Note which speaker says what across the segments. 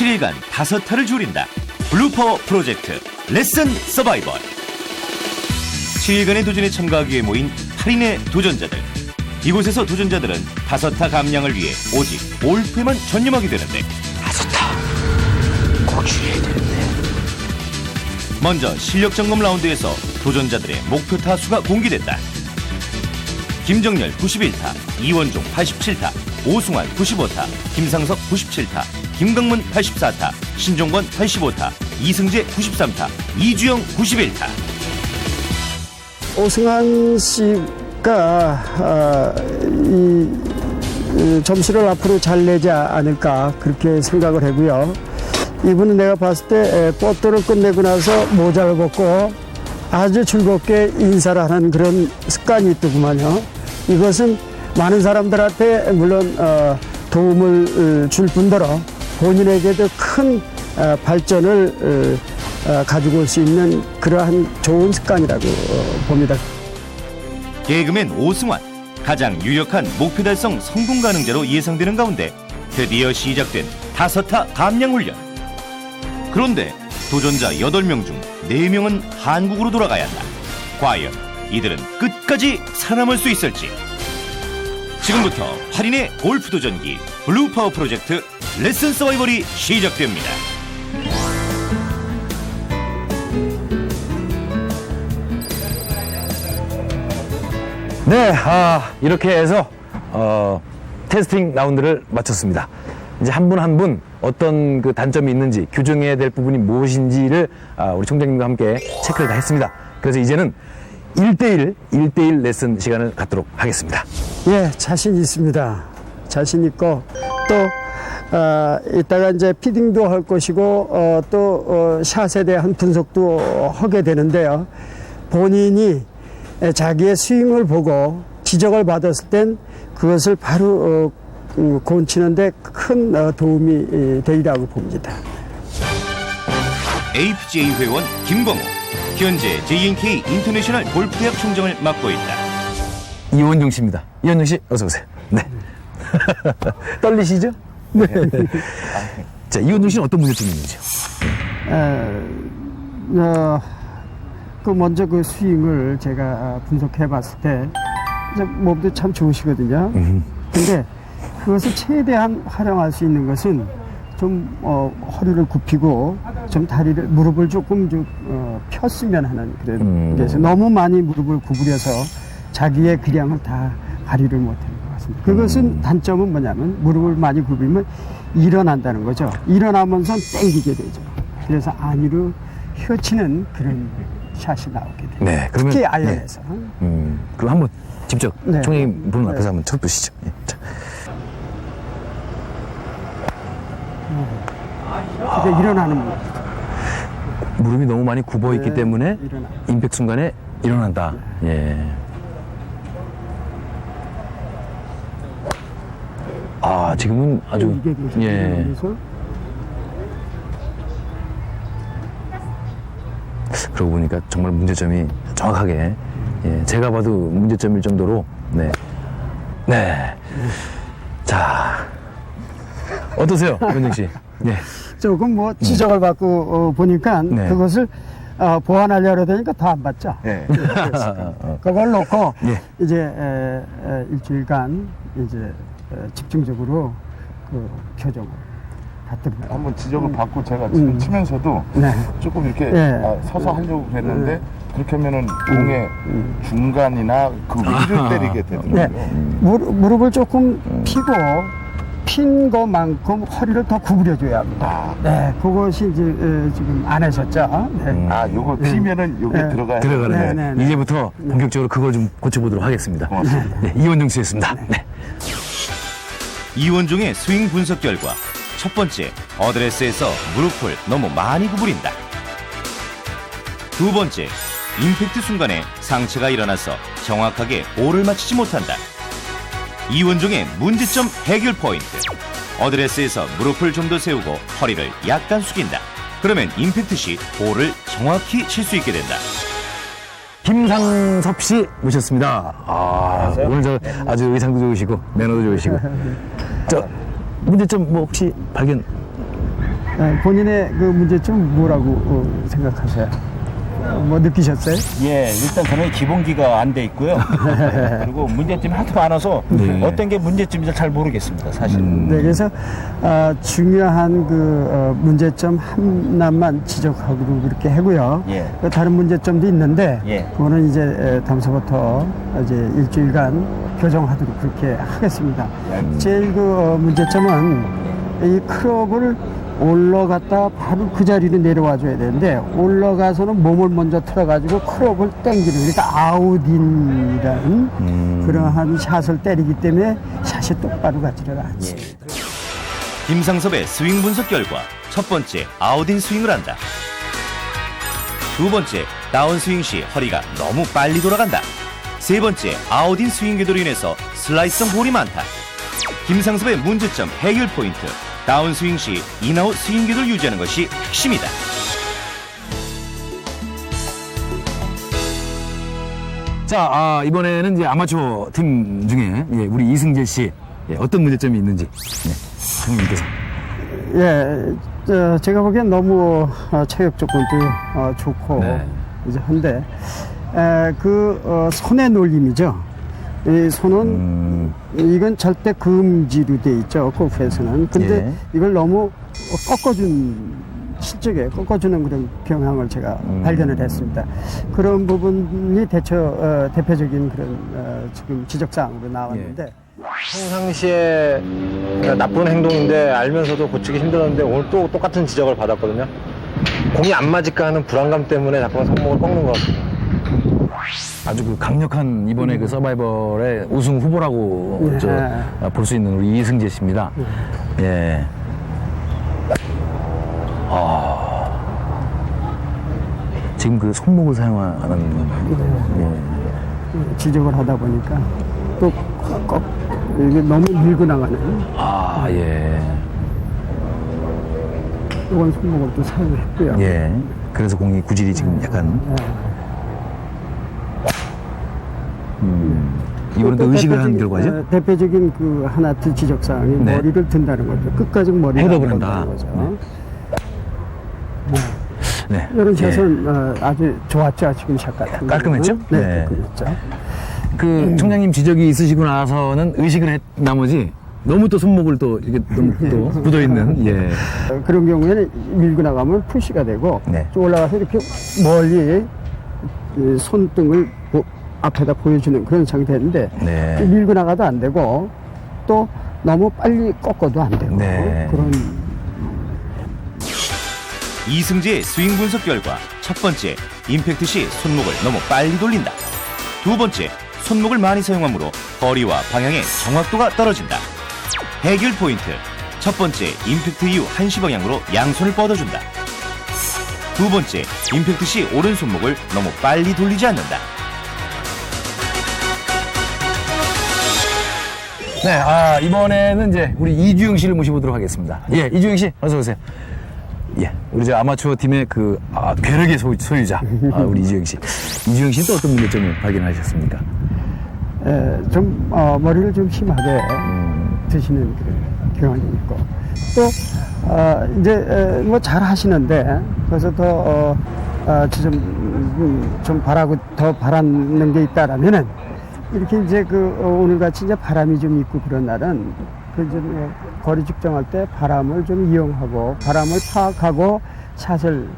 Speaker 1: 7일간 다섯 타를 줄인다. 블루파워 프로젝트 레슨 서바이벌. 7일간의 도전에 참가하기 위해 모인 8인의 도전자들. 이곳에서 도전자들은 다섯 타 감량을 위해 오직 골프에만 전념하게 되는데
Speaker 2: 꼭 줄여야 되는데.
Speaker 1: 먼저 실력 점검 라운드에서 도전자들의 목표 타수가 공개됐다. 김정열 91타, 이원종 87타, 오승환 95타, 김상석 97타, 김강문 84타, 신종건 85타, 이승재 93타, 이주영 91타.
Speaker 3: 오승환 씨가 아, 이, 이 점수를 앞으로 잘 내지 않을까 그렇게 생각을 하고요. 이분은 내가 봤을 때 에, 뽀또를 끝내고 나서 모자를 벗고 아주 즐겁게 인사를 하는 그런 습관이 있더구만요. 이것은 많은 사람들한테 물론 어, 도움을 어, 줄 뿐더러 본인에게도 큰 어, 발전을 어, 어, 가지고 올 수 있는 그러한 좋은 습관이라고 어, 봅니다.
Speaker 1: 개그맨 오승환 가장 유력한 목표 달성 성공 가능자로 예상되는 가운데 드디어 시작된 다섯타 감량 훈련. 그런데 도전자 8명 중 4명은 한국으로 돌아가야 한다. 과연 이들은 끝까지 살아남을 수 있을지. 지금부터 8인의 골프 도전기 블루파워 프로젝트 레슨 서바이벌이 시작됩니다.
Speaker 2: 네, 아, 이렇게 해서 어, 테스팅 라운드를 마쳤습니다. 이제 한 분 한 분 어떤 그 단점이 있는지 교정해야 될 부분이 무엇인지를 아, 우리 총장님과 함께 체크를 다 했습니다. 그래서 이제는 1대1, 1대1 레슨 시간을 갖도록 하겠습니다.
Speaker 3: 예, 자신 있습니다. 자신 있고 또 어, 이따가 이제 피딩도 할 것이고 어, 또 어, 샷에 대한 분석도 하게 되는데요. 본인이 에, 자기의 스윙을 보고 지적을 받았을 땐 그것을 바로 어, 음, 고치는데 큰 어, 도움이 이, 되리라고 봅니다.
Speaker 1: APGA 회원 김광호 현재 JNK 인터내셔널 골프대학 총장을 맡고 있다.
Speaker 2: 이원중 씨입니다. 이원중 씨, 어서 오세요. 네. 떨리시죠? 네. 자, 이원중 씨는 어떤 문제점이 있는지요?
Speaker 3: 에, 어, 그 먼저 그 스윙을 제가 분석해 봤을 때 이제 몸도 참 좋으시거든요. 근데 그것을 최대한 활용할 수 있는 것은 좀 어, 허리를 굽히고 좀 다리를 무릎을 조금 좀 어, 폈으면 하는 그런
Speaker 2: 음.
Speaker 3: 그래서 너무 많이 무릎을 구부려서 자기의 기량을 다 발휘를 못하는 것 같습니다. 그것은 단점은 뭐냐면 무릎을 많이 굽히면 일어난다는 거죠. 일어나면서 땡기게 되죠. 그래서 안위로 휘어치는 그런 샷이 나오게 돼요.
Speaker 2: 네, 그러면.
Speaker 3: 특히
Speaker 2: 네.
Speaker 3: 아이언에서.
Speaker 2: 음, 그럼 한번 직접
Speaker 3: 네.
Speaker 2: 총장님 보는
Speaker 3: 네.
Speaker 2: 앞에서 한번 쳐보시죠. 예, 자.
Speaker 3: 그게 일어나는 거.
Speaker 2: 무릎이 너무 많이 굽어 있기
Speaker 3: 네,
Speaker 2: 때문에
Speaker 3: 일어나.
Speaker 2: 임팩트 순간에 일어난다. 예. 아, 지금은 아주
Speaker 3: 이게
Speaker 2: 예. 그러고 보니까 정말 문제점이 정확하게 예, 제가 봐도 문제점일 정도로 네. 네. 자. 어떠세요, 현정 씨? 예.
Speaker 3: 조금 뭐 지적을 받고 어, 보니까
Speaker 2: 네.
Speaker 3: 그것을 어, 보완하려고 하니까 더 안 받죠.
Speaker 2: 예.
Speaker 3: 그걸 놓고
Speaker 2: 예.
Speaker 3: 이제 에, 에, 일주일간 이제 에, 집중적으로 그 교정을 받듭니다.
Speaker 4: 한번 지적을 받고 제가 지금 치면서도
Speaker 3: 네.
Speaker 4: 조금 이렇게
Speaker 3: 예.
Speaker 4: 아, 서서 하려고 했는데 그렇게 하면은 공의 중간이나 그 위를 때리게 되더라고요.
Speaker 3: 네. 무릎, 무릎을 조금 피고 핀 것만큼 허리를 더 구부려줘야 합니다. 네, 그것이 이제 에, 지금 안 하셨죠. 네.
Speaker 4: 아, 요거 피면은 요게
Speaker 3: 네.
Speaker 4: 들어가야
Speaker 2: 들어가는
Speaker 3: 네,
Speaker 2: 네,
Speaker 3: 네, 네.
Speaker 2: 이제부터 본격적으로 그걸 좀 고쳐보도록 하겠습니다.
Speaker 4: 고맙습니다.
Speaker 2: 네, 이원정 씨였습니다. 네.
Speaker 1: 이원종의 스윙 분석 결과 첫 번째 어드레스에서 무릎을 너무 많이 구부린다. 두 번째 임팩트 순간에 상체가 일어나서 정확하게 볼을 맞추지 못한다. 이원종의 문제점 해결 포인트 어드레스에서 무릎을 좀 더 세우고 허리를 약간 숙인다. 그러면 임팩트 시 볼을 정확히 칠 수 있게 된다.
Speaker 2: 김상섭 씨 모셨습니다. 아, 오늘 저 아주 의상도 좋으시고 매너도 좋으시고. 저 문제점 뭐 혹시 발견?
Speaker 3: 에, 본인의 그 문제점 뭐라고 어, 생각하세요? 어, 뭐 느끼셨어요?
Speaker 5: 예, 일단 저는 기본기가 안 돼 있고요. 그리고 문제점이 하도 많아서
Speaker 2: 네.
Speaker 5: 어떤 게 문제점인지 잘 모르겠습니다, 사실.
Speaker 3: 네, 그래서 아, 중요한 그 어, 문제점 하나만 지적하고 그렇게 하고요.
Speaker 5: 예.
Speaker 3: 그 다른 문제점도 있는데
Speaker 5: 예.
Speaker 3: 그거는 이제 에, 다음서부터 이제 일주일간 교정하도록 그렇게 하겠습니다. 제일 그 어, 문제점은 이 크롭을 올라갔다 바로 그 자리로 내려와 줘야 되는데 올라가서는 몸을 먼저 틀어가지고 크롭을 땡기는 그러니까 아웃인이라는 그러한 샷을 때리기 때문에 샷이 똑바로 가지를 않습니다.
Speaker 1: 김상섭의 스윙 분석 결과 첫 번째 아웃인 스윙을 한다. 두 번째 다운 스윙 시 허리가 너무 빨리 돌아간다. 세 번째 아웃인 스윙 궤도로 인해서 슬라이스성 볼이 많다. 김상섭의 문제점 해결 포인트 다운 스윙 시 인아웃 스윙 궤도를 유지하는 것이 핵심이다.
Speaker 2: 자, 아, 이번에는 이제 아마추어 팀 중에 예, 우리 이승재 씨 예, 어떤 문제점이 있는지 네, 형님께서
Speaker 3: 예, 저, 제가 보기엔 너무 어, 체격 조건도 어, 좋고
Speaker 2: 네.
Speaker 3: 이제 한데 에, 그 어, 손의 놀림이죠. 이 손은
Speaker 2: 음,
Speaker 3: 이건 절대 금지로 돼 있죠 골프에서는. 근데
Speaker 2: 예.
Speaker 3: 이걸 너무 꺾어준 실적에 꺾어주는 그런 경향을 제가
Speaker 2: 음.
Speaker 3: 발견을 했습니다. 그런 부분이 대처 어, 대표적인 그런 어, 지금 지적사항으로 나왔는데.
Speaker 2: 평상시에 그러니까 나쁜 행동인데 알면서도 고치기 힘들었는데 오늘 또 똑같은 지적을 받았거든요. 공이 안 맞을까 하는 불안감 때문에 자꾸만 손목을 꺾는 것 같아요. 아주 그 강력한 이번에 그 서바이벌의 우승 후보라고
Speaker 3: 예.
Speaker 2: 볼수 있는 우리 이승재 씨입니다. 예. 아. 지금 그 손목을 사용하는 예.
Speaker 3: 지적을 하다 보니까 또 꺾, 이게 너무 밀고 나가는
Speaker 2: 아, 예.
Speaker 3: 이건 손목을 또 사용했고요.
Speaker 2: 예. 그래서 공이 구질이 지금 약간. 음. 이거는 또 의식을 한 결과죠?
Speaker 3: 어, 대표적인 그 하나 더 지적 사항이
Speaker 2: 네.
Speaker 3: 머리를 든다는 거죠. 끝까지 머리를 안
Speaker 2: 한다.
Speaker 3: 든다는 거죠.
Speaker 2: 네.
Speaker 3: 이런
Speaker 2: 예.
Speaker 3: 샷은 어, 아주 좋았죠. 지금 샷 같은
Speaker 2: 깔끔했죠?
Speaker 3: 경우는. 네,
Speaker 2: 네.
Speaker 3: 깔끔했죠.
Speaker 2: 그 총장님 지적이 있으시고 나서는 의식을 했 나머지 너무 또 손목을 또 이렇게 너무 또 굳어 있는 예.
Speaker 3: 어, 그런 경우에는 밀고 나가면 푸시가 되고
Speaker 2: 네.
Speaker 3: 좀 올라가서 이렇게 멀리 이 손등을 보- 앞에다 보여주는 그런 상태인데
Speaker 2: 네.
Speaker 3: 밀고 나가도 안 되고 또 너무 빨리 꺾어도 안 되고
Speaker 2: 네.
Speaker 3: 그런
Speaker 1: 이승재의 스윙 분석 결과 첫 번째 임팩트 시 손목을 너무 빨리 돌린다. 두 번째 손목을 많이 사용하므로 거리와 방향의 정확도가 떨어진다. 해결 포인트 첫 번째 임팩트 이후 한시 방향으로 양손을 뻗어준다. 두 번째 임팩트 시 오른 손목을 너무 빨리 돌리지 않는다.
Speaker 2: 네, 아, 이번에는 이제 우리 이주영 씨를 모셔보도록 하겠습니다. 예, 이주영 씨, 어서오세요. 예, 우리 저 아마추어 팀의 그, 아, 괴력의 소, 소유자, 아, 우리 이주영 씨. 이주영 씨는 또 어떤 문제점을 발견하셨습니까?
Speaker 3: 에, 좀 어, 머리를 좀 심하게 드시는 그런 경향이 있고 또 어, 이제 에, 뭐잘 하시는데 그래서 더 어, 어, 좀, 음, 좀 바라고 더 바라는 게 있다라면은 이렇게 이제 그 어, 오늘 같이 이제 바람이 좀 있고 그런 날은 그 이제 뭐 거리 측정할 때 바람을 좀 이용하고 바람을 파악하고 샷을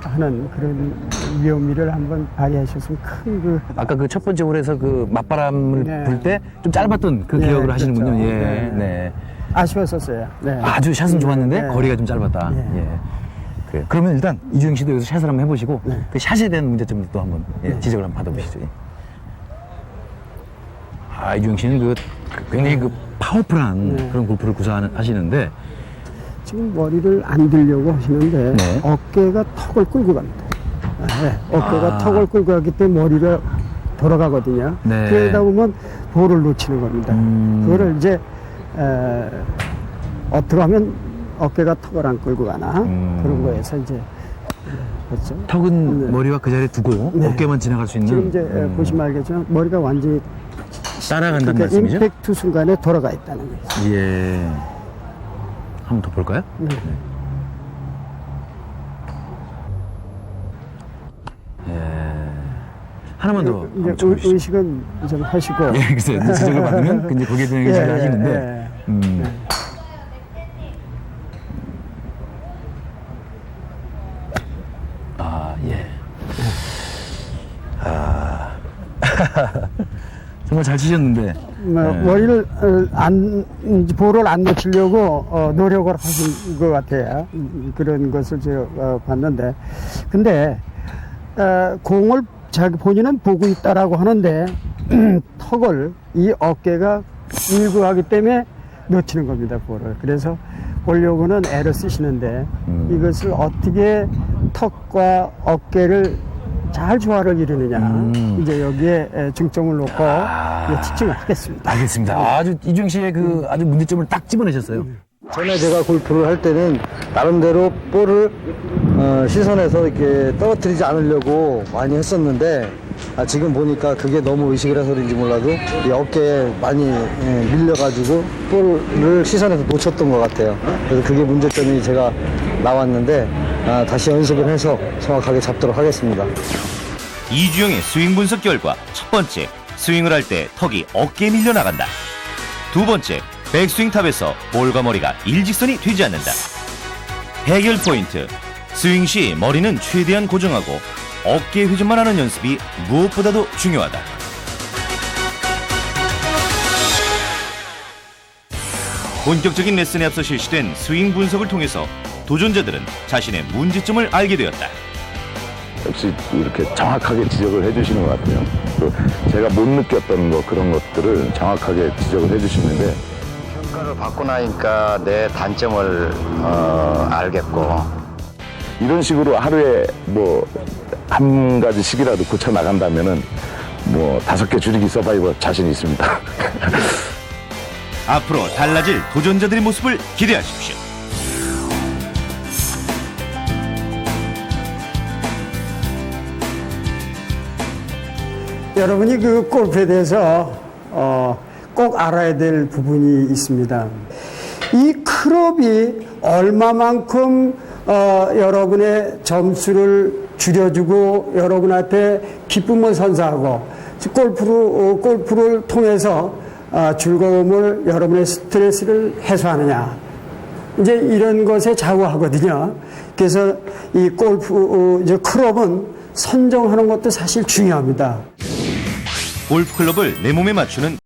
Speaker 3: 하는 그런 위험미를 한번 발휘하셨으면 큰 그
Speaker 2: 아까 그 첫 번째 홀에서 그 맞바람을
Speaker 3: 네.
Speaker 2: 불때 좀 짧았던 그
Speaker 3: 네,
Speaker 2: 기억을 하시는군요.
Speaker 3: 그렇죠.
Speaker 2: 예,
Speaker 3: 네.
Speaker 2: 네.
Speaker 3: 아쉬웠었어요. 네.
Speaker 2: 아주 샷은 좋았는데
Speaker 3: 네.
Speaker 2: 거리가 좀 짧았다.
Speaker 3: 네.
Speaker 2: 예. 그래. 그러면 일단 이주영 씨도 여기서 샷을 한번 해보시고
Speaker 3: 네.
Speaker 2: 그 샷에 대한 문제점도 또 한번 예, 지적을 한번 받아보시죠. 예. 아 이주영 씨는 그그 굉장히 그 파워풀한
Speaker 3: 네.
Speaker 2: 그런 골프를 구사하시는데
Speaker 3: 지금 머리를 안 들려고 하시는데
Speaker 2: 네.
Speaker 3: 어깨가 턱을 끌고 갑니다. 네, 어깨가
Speaker 2: 아.
Speaker 3: 턱을 끌고 가기 때문에 머리가 돌아가거든요.
Speaker 2: 네.
Speaker 3: 그러다 보면 볼을 놓치는 겁니다.
Speaker 2: 음.
Speaker 3: 그거를 이제 에, 어떻게 하면 어깨가 턱을 안 끌고 가나
Speaker 2: 음.
Speaker 3: 그런 거에서 이제 그렇죠.
Speaker 2: 턱은
Speaker 3: 네.
Speaker 2: 머리와 그 자리에 두고
Speaker 3: 네.
Speaker 2: 어깨만 지나갈 수 있는
Speaker 3: 지금 이제 에,
Speaker 2: 음,
Speaker 3: 보시면 알겠지만 머리가 완전히
Speaker 2: 따라간다는
Speaker 3: 그러니까
Speaker 2: 말씀이죠?
Speaker 3: 임팩트 순간에 돌아가 있다는 거죠.
Speaker 2: 예. 한번 더 볼까요?
Speaker 3: 네. 네. 예.
Speaker 2: 하나만 더.
Speaker 3: 이제 의-
Speaker 2: 쳐보시죠.
Speaker 3: 의식은 좀 하시고.
Speaker 2: 예, 글쎄요. 지적을 받으면 이제 거기에 대한 의식을 하시는데.
Speaker 3: 예.
Speaker 2: 음. 네. 아, 예. 아. 정말 잘 치셨는데,
Speaker 3: 뭐,
Speaker 2: 네.
Speaker 3: 머리를 어, 안 볼을 안 놓치려고 어, 노력을 하신 것 같아요. 음, 그런 것을 제가 어, 봤는데, 근데 어, 공을 자기 본인은 보고 있다라고 하는데 턱을 이 어깨가 일구하기 때문에 놓치는 겁니다 볼을. 그래서 보려고는 애를 쓰시는데
Speaker 2: 음.
Speaker 3: 이것을 어떻게 턱과 어깨를 잘 조화를 이루느냐
Speaker 2: 음.
Speaker 3: 이제 여기에 에, 중점을 놓고
Speaker 2: 아.
Speaker 3: 예, 집중을 하겠습니다.
Speaker 2: 알겠습니다. 아주 이주영 씨의 그 아주 문제점을 딱 집어내셨어요.
Speaker 6: 전에 제가 골프를 할 때는 나름대로 볼을 어, 시선에서 이렇게 떨어뜨리지 않으려고 많이 했었는데 아, 지금 보니까 그게 너무 의식을 해서인지 몰라도 이 어깨에 많이 예, 밀려가지고 볼을 시선에서 놓쳤던 것 같아요. 그래서 그게 문제점이 제가 나왔는데 아, 다시 연습을 해서 정확하게 잡도록 하겠습니다.
Speaker 1: 이주영의 스윙 분석 결과 첫 번째 스윙을 할 때 턱이 어깨에 밀려 나간다. 두 번째 백스윙 탑에서 볼과 머리가 일직선이 되지 않는다. 해결 포인트 스윙 시 머리는 최대한 고정하고 어깨 회전만 하는 연습이 무엇보다도 중요하다. 본격적인 레슨에 앞서 실시된 스윙 분석을 통해서 도전자들은 자신의 문제점을 알게 되었다.
Speaker 7: 역시 이렇게 정확하게 지적을 해주시는 것 같아요. 또 제가 못 느꼈던 거 그런 것들을 정확하게 지적을 해주시는데
Speaker 8: 평가를 받고 나니까 내 단점을 어, 알겠고
Speaker 7: 이런 식으로 하루에 뭐 한 가지씩이라도 고쳐 나간다면은 뭐 다섯 개 줄이기 서바이벌 자신 있습니다.
Speaker 1: 앞으로 달라질 도전자들의 모습을 기대하십시오.
Speaker 3: 여러분이 그 골프에 대해서 어, 꼭 알아야 될 부분이 있습니다. 이 클럽이 얼마만큼 어, 여러분의 점수를 줄여주고 여러분한테 기쁨을 선사하고 골프로, 어, 골프를 통해서 어, 즐거움을 여러분의 스트레스를 해소하느냐. 이제 이런 것에 좌우하거든요. 그래서 이 골프, 어, 이제 클럽은 선정하는 것도 사실 중요합니다.
Speaker 1: 골프 클럽을 내 몸에 맞추는